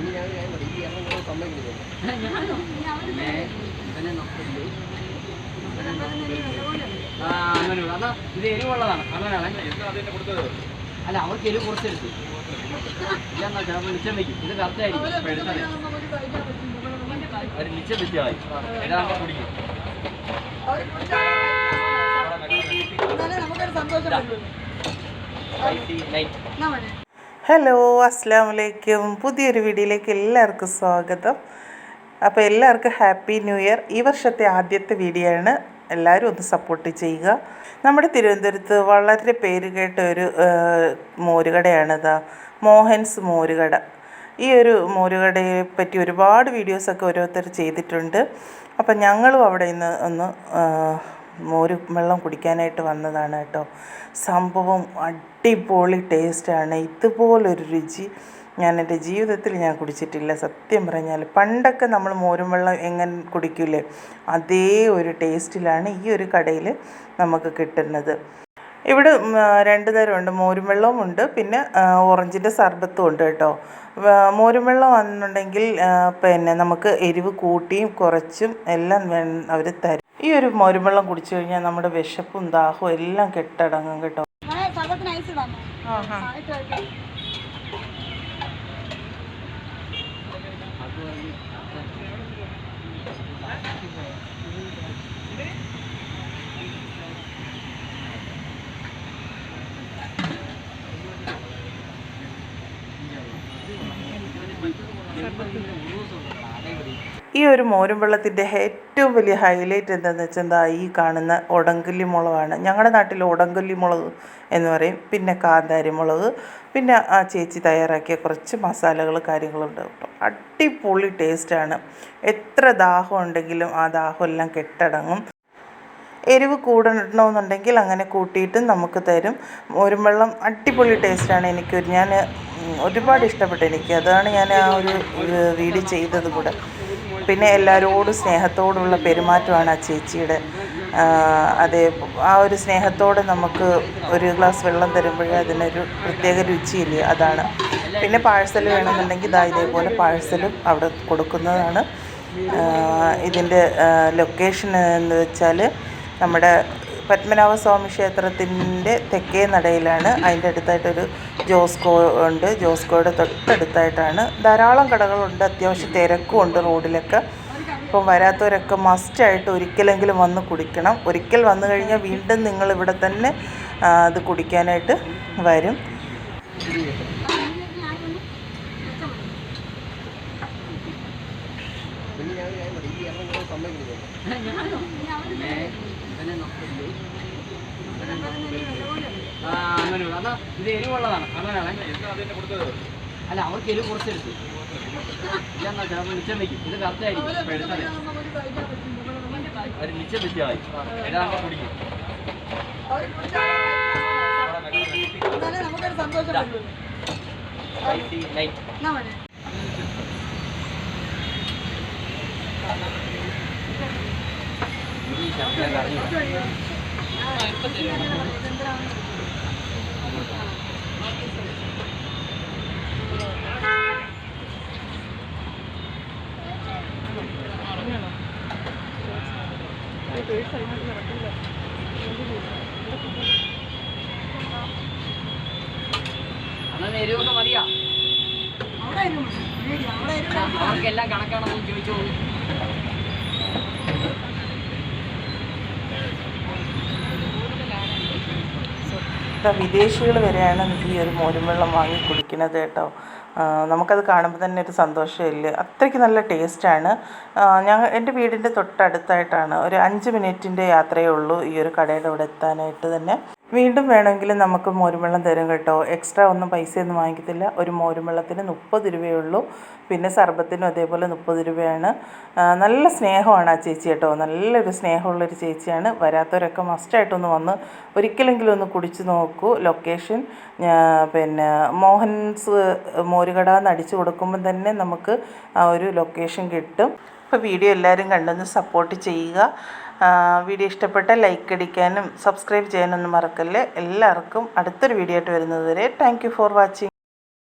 പിന്നെ ഞാൻ ഈ സമ്മതിക്കുന്നില്ല ഇവനെ നോക്കില്ലേ ആ. അതാ ഇത് എരിവുള്ളതാണ്. അങ്ങനെയാണ് അല്ല അവർക്ക് എരിവ് കുറച്ചെടുത്തു ഇല്ലെന്നാ ചിലപ്പോൾ മിച്ചം വെക്കും ഇത് കറക്റ്റായിരിക്കും അവർ മിച്ചം വെച്ചായി ഇതാകുമ്പോൾ കുടിക്കും. നമുക്കൊരു സന്തോഷം ഹലോ അസ്സാം വലൈക്കും പുതിയൊരു വീഡിയോയിലേക്ക് എല്ലാവർക്കും സ്വാഗതം. അപ്പോൾ എല്ലാവർക്കും ഹാപ്പി ന്യൂ ഇയർ. ഈ വർഷത്തെ ആദ്യത്തെ വീഡിയോ ആണ്. എല്ലാവരും ഒന്ന് സപ്പോർട്ട് ചെയ്യുക. നമ്മുടെ തിരുവനന്തപുരത്ത് വളരെ പേര് കേട്ട ഒരു മോരുകടയാണിത് മോഹൻസ് മോരുകട. ഈ ഒരു മോരുകടയെ പറ്റി ഒരുപാട് വീഡിയോസൊക്കെ ഓരോരുത്തർ ചെയ്തിട്ടുണ്ട്. അപ്പം ഞങ്ങളും അവിടെ ഇന്ന് ഒന്ന് മോര് വെള്ളം കുടിക്കാനായിട്ട് വന്നതാണ് കേട്ടോ. സംഭവം അടിപൊളി ടേസ്റ്റാണ്. ഇതുപോലൊരു രുചി ഞാൻ എന്റെ ജീവിതത്തിൽ ഞാൻ കുടിച്ചിട്ടില്ല. സത്യം പറഞ്ഞാൽ പണ്ടൊക്കെ നമ്മൾ മോരും വെള്ളം എങ്ങനെ കുടിക്കില്ലേ അതേ ഒരു ടേസ്റ്റിലാണ് ഈ ഒരു കടയിൽ നമുക്ക് കിട്ടുന്നത്. ഇവിടെ രണ്ട് തരമുണ്ട്. മോരും വെള്ളവും ഉണ്ട്. പിന്നെ ഓറഞ്ചിന്റെ സർബത്തും ഉണ്ട് കേട്ടോ. മോരും വെള്ളം വന്നിട്ടുണ്ടെങ്കിൽ പിന്നെ നമുക്ക് എരിവ് കൂട്ടിയും കുറച്ചും എല്ലാം അവർ തരും. ഈ ഒരു മോരും കുടിച്ചു കഴിഞ്ഞാൽ നമ്മുടെ വിശപ്പും ദാഹവും എല്ലാം കെട്ടടങ്ങും കേട്ടോ. മോനെ ഈ ഒരു മോരും വെള്ളത്തിന്റെ ഏറ്റവും വലിയ ഹൈലൈറ്റ് എന്താണെന്ന് വെച്ചാൽ എന്താ ഈ കാണുന്ന ഉടങ്കല്ലി മുളകാണ്. ഞങ്ങളുടെ നാട്ടിൽ ഉടങ്കല്ലി മുളക് എന്ന് പറയും. പിന്നെ കാന്താരി മുളക്. പിന്നെ ആ ചേച്ചി തയ്യാറാക്കിയ കുറച്ച് മസാലകൾ കാര്യങ്ങളുണ്ട് കേട്ടോ. അടിപൊളി ടേസ്റ്റാണ് എത്ര ദാഹം ഉണ്ടെങ്കിലും ആ ദാഹം എല്ലാം കെട്ടടങ്ങും. എരിവ് കൂടണമെന്നുണ്ടെങ്കിൽ അങ്ങനെ കൂട്ടിയിട്ടും നമുക്ക് തരും. മോരും വെള്ളം അടിപൊളി ടേസ്റ്റാണ് എനിക്ക് ഞാൻ ഒരുപാട് ഇഷ്ടപ്പെട്ടു എനിക്ക്. അതാണ് ഞാൻ ആ ഒരു വീഡിയോ ചെയ്തത് കൂടെ. പിന്നെ എല്ലാവരോടും സ്നേഹത്തോടുള്ള പെരുമാറ്റമാണ് ആ ചേച്ചിയുടെ അതേ ആ ഒരു സ്നേഹത്തോടെ നമുക്ക് ഒരു ഗ്ലാസ് വെള്ളം തരുമ്പോഴേ അതിനൊരു പ്രത്യേക രുചിയില്ലേ? അതാണ്. പിന്നെ പാഴ്സൽ വേണമെന്നുണ്ടെങ്കിൽ ഇതാ ഇതേപോലെ പാഴ്സലും അവിടെ കൊടുക്കുന്നതാണ്. ഇതിന്റെ ലൊക്കേഷൻ എന്ന് വെച്ചാൽ നമ്മുടെ പത്മനാഭ സ്വാമി ക്ഷേത്രത്തിന്റെ തെക്കേ നടയിലാണ്. അതിന്റെ അടുത്തായിട്ടൊരു ജോസ്കോ ഉണ്ട്. ജോസ്കോയുടെ തൊട്ടടുത്തായിട്ടാണ്. ധാരാളം കടകളുണ്ട്. അത്യാവശ്യം തിരക്കും ഉണ്ട് റോഡിലൊക്കെ. അപ്പം വരാത്തവരൊക്കെ മസ്റ്റായിട്ട് ഒരിക്കലെങ്കിലും വന്ന് കുടിക്കണം. ഒരിക്കൽ വന്നു കഴിഞ്ഞാൽ വീണ്ടും നിങ്ങൾ ഇവിടെ തന്നെ അത് കുടിക്കാനായിട്ട് വരും. പിന്നെ ഞാൻ ആ അങ്ങനെ അതാ ഇത് എരിവുള്ളതാണ്. അങ്ങനെയാണ്. അല്ല അവർക്ക് എരിവ് കുറച്ചെടുത്തു. ഇല്ലെന്നാ ചിലപ്പോൾ മിച്ചം വെക്കും. ഇത് കറക്റ്റായിരിക്കും ഇപ്പൊ എടുത്തത് അവർ മിച്ചം വെച്ചായി ഇതാകുമ്പോൾ കുടിക്കും. നമുക്കൊരു സന്തോഷം ലൈറ്റ് എന്നാ മോനെ ഈ ശബ്ദം അറിഞ്ഞു അന്ന് എരിവൊക്കെ മതിയാ? അവിടെ ഇരുന്നു കണക്കാണെന്ന് അവിടെ ഇരുന്നു ഇപ്പം വിദേശികൾ വരെയാണ് ഈ ഒരു മോരും വെള്ളം വാങ്ങി കുടിക്കുന്നത് കേട്ടോ. നമുക്കത് കാണുമ്പോൾ തന്നെ ഒരു സന്തോഷമില്ല? അത്രയ്ക്ക് നല്ല ടേസ്റ്റാണ്. ഞങ്ങൾ എന്റെ വീടിന്റെ തൊട്ടടുത്തായിട്ടാണ് ഒരു അഞ്ച് മിനിറ്റിന്റെ യാത്രയേ ഉള്ളൂ ഈ ഒരു കടയുടെ അവിടെ എത്താനായിട്ട് തന്നെ. വീണ്ടും വേണമെങ്കിൽ നമുക്ക് മോരുംവെള്ളം തരും കേട്ടോ. എക്സ്ട്രാ ഒന്നും പൈസയൊന്നും വാങ്ങിക്കത്തില്ല. ഒരു മോരുംവെള്ളത്തിന് മുപ്പത് രൂപയേ ഉള്ളൂ പിന്നെ സർബത്തിനും അതേപോലെ മുപ്പത് രൂപയാണ്. നല്ല സ്നേഹമാണ് ആ ചേച്ചി കേട്ടോ. നല്ലൊരു സ്നേഹമുള്ളൊരു ചേച്ചിയാണ്. വരാത്തവരൊക്കെ മസ്റ്റായിട്ടൊന്ന് വന്ന് ഒരിക്കലെങ്കിലും ഒന്ന് കുടിച്ച് നോക്കൂ. ലൊക്കേഷൻ പിന്നെ മോഹൻസ് മോരുകട എന്ന് അടിച്ചു കൊടുക്കുമ്പോൾ തന്നെ നമുക്ക് ആ ഒരു ലൊക്കേഷൻ കിട്ടും. അപ്പോൾ വീഡിയോ എല്ലാവരും കണ്ടൊന്ന് സപ്പോർട്ട് ചെയ്യുക. വീഡിയോ ഇഷ്ടപ്പെട്ട ലൈക്ക് അടിക്കാനും സബ്സ്ക്രൈബ് ചെയ്യാനൊന്നും മറക്കല്ലേ. എല്ലാവർക്കും അടുത്തൊരു വീഡിയോ ആയിട്ട് വരുന്നത് വരെ താങ്ക് ഫോർ വാച്ചിങ്